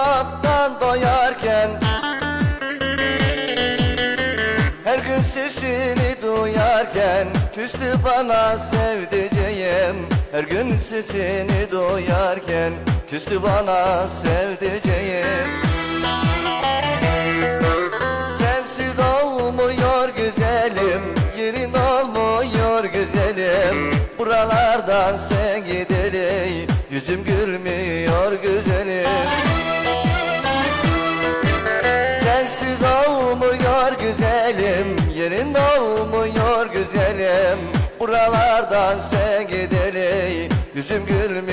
azaptan doyarken Her gün sesini duyarken Küstü bana sevdiceğim Her gün sesini duyarken Küstü bana sevdiceğim Sensiz olmuyor güzelim Yerin olmuyor güzelim. Buralardan sen git güzelim Yerin olmuyor güzelim. Buralardan sen gideli Yüzüm gülmüyor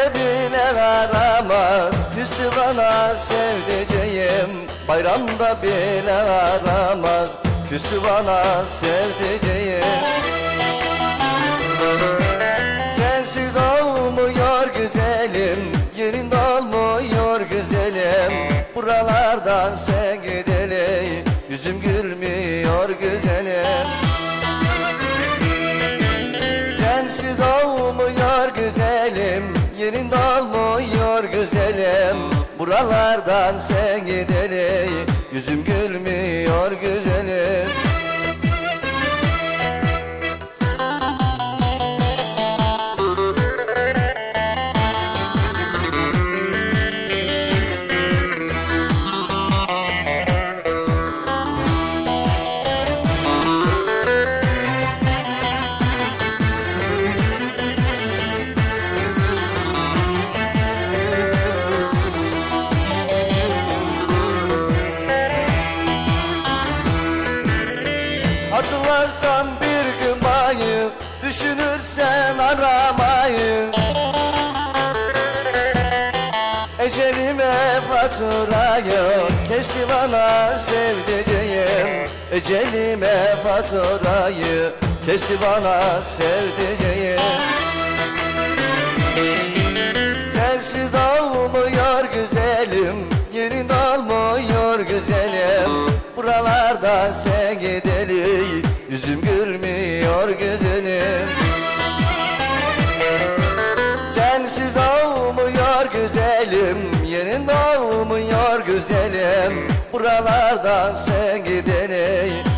Kandilde bile aramaz Küstü bana sevdiceğim. Bayramda bile aramaz Küstü bana sevdiceğim. Sensiz olmuyor güzelim Yerinde olmuyor güzelim. Buralardan sen gideli Yüzüm gülmüyor güzelim güzelim Yerinde olmuyor güzelim. Buralardan sen gideli Yüzüm gülmüyor Hatırlarsan bir gün bayı Düşünürsen aramayı. Ecelime faturayı Kesti bana sevdiceğim. Ecelime faturayı Kesti bana sevdiceğim Yüzüm gülmüyor güzelim. Sensiz olmuyor güzelim Yerin olmuyor güzelim. Buralardan sen gideli